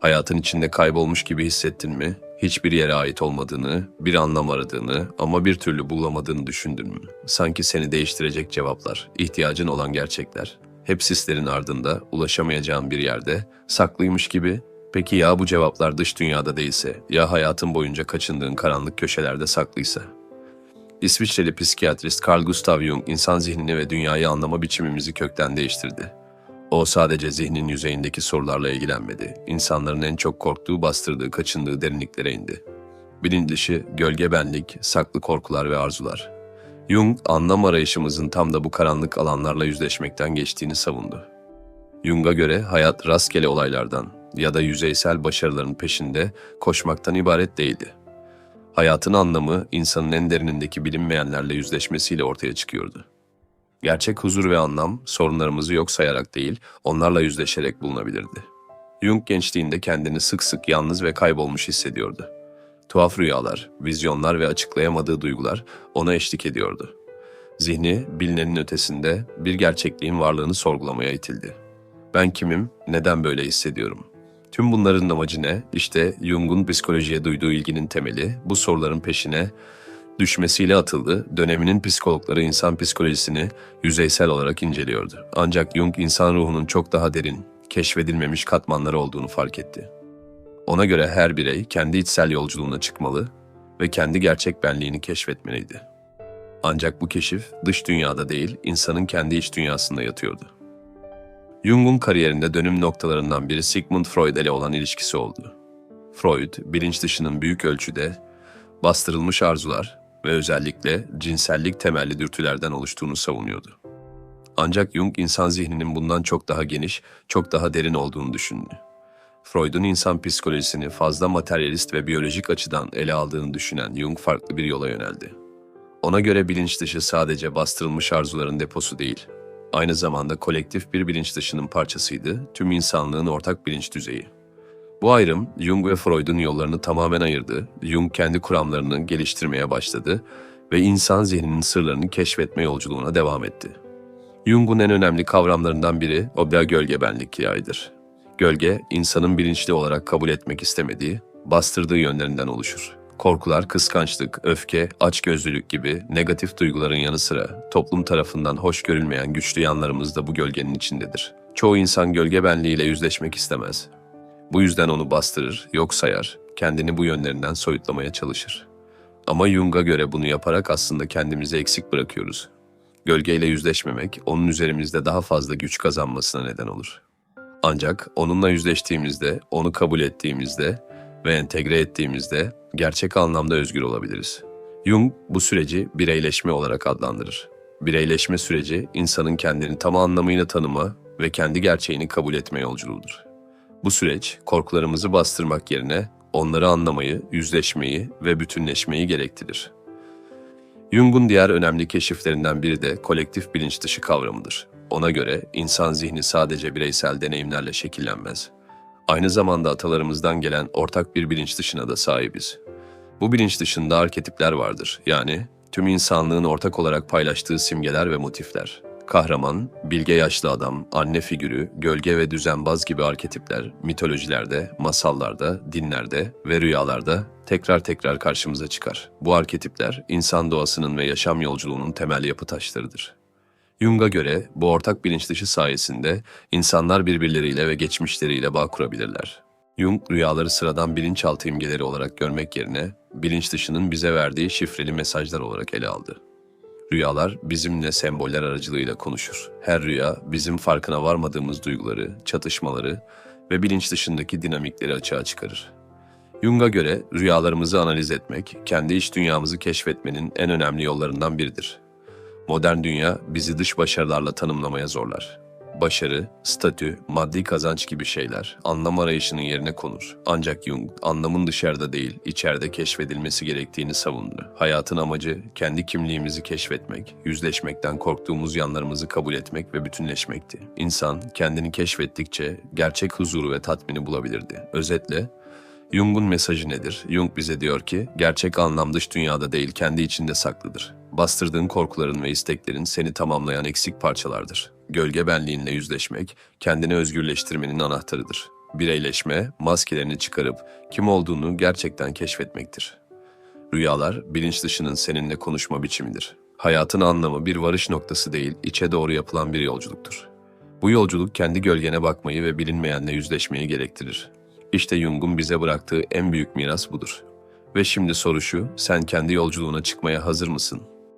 Hayatın içinde kaybolmuş gibi hissettin mi? Hiçbir yere ait olmadığını, bir anlam aradığını ama bir türlü bulamadığını düşündün mü? Sanki seni değiştirecek cevaplar, ihtiyacın olan gerçekler. Hep sislerin ardında, ulaşamayacağın bir yerde, saklıymış gibi. Peki ya bu cevaplar dış dünyada değilse, ya hayatın boyunca kaçındığın karanlık köşelerde saklıysa? İsviçreli psikiyatrist Carl Gustav Jung insan zihnini ve dünyayı anlama biçimimizi kökten değiştirdi. O sadece zihnin yüzeyindeki sorularla ilgilenmedi. İnsanların en çok korktuğu, bastırdığı, kaçındığı derinliklere indi. Bilinç gölge benlik, saklı korkular ve arzular. Jung, anlam arayışımızın tam da bu karanlık alanlarla yüzleşmekten geçtiğini savundu. Jung'a göre hayat rastgele olaylardan ya da yüzeysel başarıların peşinde koşmaktan ibaret değildi. Hayatın anlamı insanın en derinindeki bilinmeyenlerle yüzleşmesiyle ortaya çıkıyordu. Gerçek huzur ve anlam sorunlarımızı yok sayarak değil, onlarla yüzleşerek bulunabilirdi. Jung gençliğinde kendini sık sık yalnız ve kaybolmuş hissediyordu. Tuhaf rüyalar, vizyonlar ve açıklayamadığı duygular ona eşlik ediyordu. Zihni bilinenin ötesinde bir gerçekliğin varlığını sorgulamaya itildi. Ben kimim, neden böyle hissediyorum? Tüm bunların amacı ne? İşte Jung'un psikolojiye duyduğu ilginin temeli bu soruların peşine düşmesiyle atıldı. Döneminin psikologları insan psikolojisini yüzeysel olarak inceliyordu. Ancak Jung insan ruhunun çok daha derin, keşfedilmemiş katmanları olduğunu fark etti. Ona göre her birey kendi içsel yolculuğuna çıkmalı ve kendi gerçek benliğini keşfetmeliydi. Ancak bu keşif dış dünyada değil, insanın kendi iç dünyasında yatıyordu. Jung'un kariyerinde dönüm noktalarından biri Sigmund Freud ile olan ilişkisi oldu. Freud, bilinç dışının büyük ölçüde bastırılmış arzular ve özellikle cinsellik temelli dürtülerden oluştuğunu savunuyordu. Ancak Jung insan zihninin bundan çok daha geniş, çok daha derin olduğunu düşündü. Freud'un insan psikolojisini fazla materyalist ve biyolojik açıdan ele aldığını düşünen Jung farklı bir yola yöneldi. Ona göre bilinç dışı sadece bastırılmış arzuların deposu değil, aynı zamanda kolektif bir bilinç dışının parçasıydı, tüm insanlığın ortak bilinç düzeyi. Bu ayrım Jung ve Freud'un yollarını tamamen ayırdı. Jung kendi kuramlarını geliştirmeye başladı ve insan zihninin sırlarını keşfetme yolculuğuna devam etti. Jung'un en önemli kavramlarından biri obya gölge benlik yaydır. Gölge, insanın bilinçli olarak kabul etmek istemediği, bastırdığı yönlerinden oluşur. Korkular, kıskançlık, öfke, açgözlülük gibi negatif duyguların yanı sıra toplum tarafından hoş görülmeyen güçlü yanlarımız da bu gölgenin içindedir. Çoğu insan gölge benliğiyle yüzleşmek istemez. Bu yüzden onu bastırır, yok sayar, kendini bu yönlerinden soyutlamaya çalışır. Ama Jung'a göre bunu yaparak aslında kendimizi eksik bırakıyoruz. Gölgeyle yüzleşmemek, onun üzerimizde daha fazla güç kazanmasına neden olur. Ancak onunla yüzleştiğimizde, onu kabul ettiğimizde ve entegre ettiğimizde gerçek anlamda özgür olabiliriz. Jung bu süreci bireyleşme olarak adlandırır. Bireyleşme süreci insanın kendini tam anlamıyla tanıma ve kendi gerçeğini kabul etme yolculuğudur. Bu süreç korkularımızı bastırmak yerine onları anlamayı, yüzleşmeyi ve bütünleşmeyi gerektirir. Jung'un diğer önemli keşiflerinden biri de kolektif bilinç dışı kavramıdır. Ona göre insan zihni sadece bireysel deneyimlerle şekillenmez. Aynı zamanda atalarımızdan gelen ortak bir bilinç dışına da sahibiz. Bu bilinç dışında arketipler vardır. Yani tüm insanlığın ortak olarak paylaştığı simgeler ve motifler. Kahraman, bilge yaşlı adam, anne figürü, gölge ve düzenbaz gibi arketipler mitolojilerde, masallarda, dinlerde ve rüyalarda tekrar tekrar karşımıza çıkar. Bu arketipler insan doğasının ve yaşam yolculuğunun temel yapı taşlarıdır. Jung'a göre bu ortak bilinç dışı sayesinde insanlar birbirleriyle ve geçmişleriyle bağ kurabilirler. Jung rüyaları sıradan bilinçaltı imgeleri olarak görmek yerine bilinç dışının bize verdiği şifreli mesajlar olarak ele aldı. Rüyalar bizimle semboller aracılığıyla konuşur. Her rüya bizim farkına varmadığımız duyguları, çatışmaları ve bilinç dışındaki dinamikleri açığa çıkarır. Jung'a göre rüyalarımızı analiz etmek, kendi iç dünyamızı keşfetmenin en önemli yollarından biridir. Modern dünya bizi dış başarılarla tanımlamaya zorlar. Başarı, statü, maddi kazanç gibi şeyler anlam arayışının yerine konur. Ancak Jung anlamın dışarıda değil, içeride keşfedilmesi gerektiğini savundu. Hayatın amacı kendi kimliğimizi keşfetmek, yüzleşmekten korktuğumuz yanlarımızı kabul etmek ve bütünleşmekti. İnsan kendini keşfettikçe gerçek huzuru ve tatmini bulabilirdi. Özetle Jung'un mesajı nedir? Jung bize diyor ki, gerçek anlam dış dünyada değil, kendi içinde saklıdır. Bastırdığın korkuların ve isteklerin seni tamamlayan eksik parçalardır. Gölge benliğinle yüzleşmek, kendini özgürleştirmenin anahtarıdır. Bireyleşme, maskelerini çıkarıp kim olduğunu gerçekten keşfetmektir. Rüyalar, bilinç dışının seninle konuşma biçimidir. Hayatın anlamı bir varış noktası değil, içe doğru yapılan bir yolculuktur. Bu yolculuk kendi gölgene bakmayı ve bilinmeyenle yüzleşmeyi gerektirir. İşte Jung'un bize bıraktığı en büyük miras budur. Ve şimdi soru şu, sen kendi yolculuğuna çıkmaya hazır mısın?